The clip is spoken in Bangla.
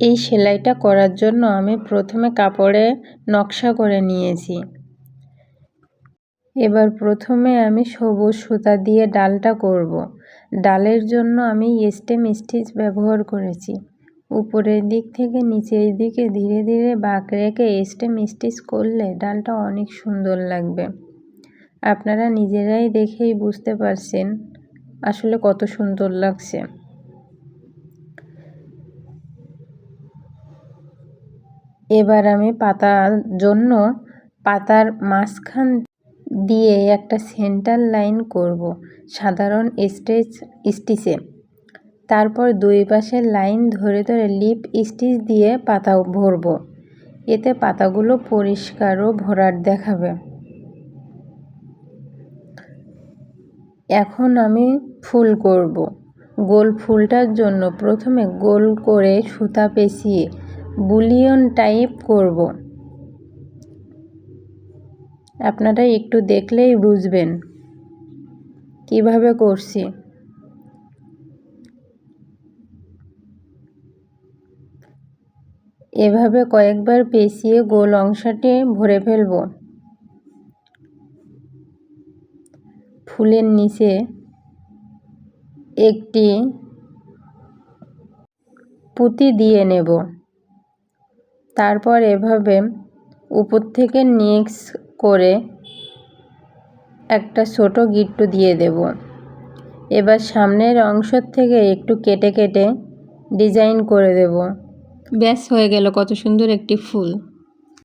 এই সেলাইটা করার জন্য আমি প্রথমে কাপড়ে নকশা করে নিয়েছি। এবার প্রথমে আমি সবুজ সুতা দিয়ে ডালটা করব। ডালের জন্য আমি স্টেম স্টিচ ব্যবহার করেছি। উপরের দিক থেকে নিচের দিকে ধীরে ধীরে বাঁক রেখে স্টেম স্টিচ করলে ডালটা অনেক সুন্দর লাগবে। আপনারা নিজেরাই দেখেই বুঝতে পারছেন আসলে কত সুন্দর লাগছে। এবার আমি পাতার জন্য পাতার মাঝখান দিয়ে একটা সেন্টার লাইন করব, সাধারণ স্টেচ স্টিচে। তারপর দুই পাশের লাইন ধরে ধরে লিপ স্টিচ দিয়ে পাতা ভরব। এতে পাতাগুলো পরিষ্কার ও ভরাট দেখাবে। এখন আমি ফুল করব। গোল ফুলটার জন্য প্রথমে গোল করে সুতা পেঁচিয়ে বুলিয়ন টাইপ করব। আপনারা একটু দেখলেই বুঝবেন কীভাবে করছি। এভাবে কয়েকবার পেঁচিয়ে গোল অংশটি ভরে ফেলব। ফুলের নিচে একটি পুঁতি দিয়ে নেব। তারপর এভাবে উপর থেকে নিক্স করে একটা ছোটো গিট্টু দিয়ে দেব। এবার সামনের অংশ থেকে একটু কেটে কেটে ডিজাইন করে দেব। ব্যাস, হয়ে গেল। কত সুন্দর একটি ফুল।